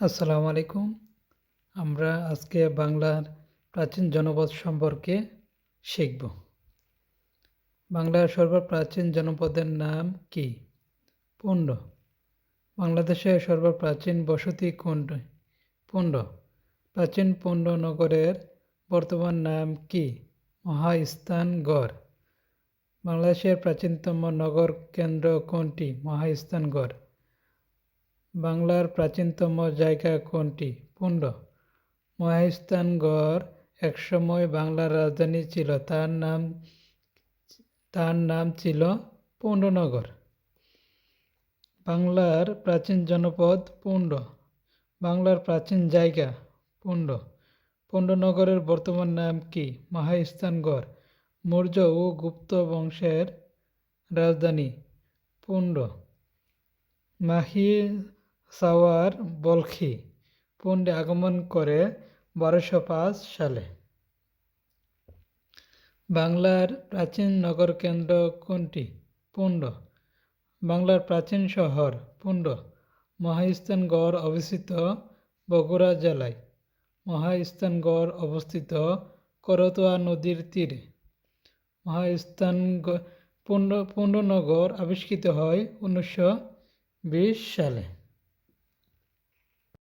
আসসালামু আলাইকুম। আমরা আজকে বাংলার প্রাচীন জনপদ সম্পর্কে শিখব। বাংলার সর্বপ্রাচীন জনপদের নাম কি? পুণ্ড। বাংলাদেশের সর্বপ্রাচীন বসতি কোনটি? পুণ্ড। প্রাচীন পুণ্ড নগরের বর্তমান নাম কি? মহাস্থানগড় বাংলাদেশের প্রাচীনতম নগর কেন্দ্র কোনটি? মহাস্থানগড় বাংলার প্রাচীনতম জায়গা কোনটি? পুণ্ড মহাস্থানগড় একসময় বাংলার রাজধানী ছিল। তার নাম তার নাম ছিল পুণ্ডনগর বাংলার প্রাচীন জনপদ পুণ্ড বাংলার প্রাচীন জায়গা পুণ্ড পুণ্ডনগরের বর্তমান নাম কি? মহাস্থানগড়। মৌর্য ও গুপ্ত বংশের রাজধানী পুণ্ড মাহি সাওয়ার বলখি পুণ্ডে আগমন করে বারোশো পাঁচ সালে। বাংলার প্রাচীন নগর কেন্দ্র কোনটি? পুণ্ড। বাংলার প্রাচীন শহর পুণ্ড। মহাস্থানগড় অবস্থিত বগুড়া জেলায়। মহাস্থানগড় অবস্থিত করতোয়া নদীর তীরে। মহাস্থান পুণ্ড পুণ্ডনগর আবিষ্কৃত হয় উনিশশো বিশ সালে।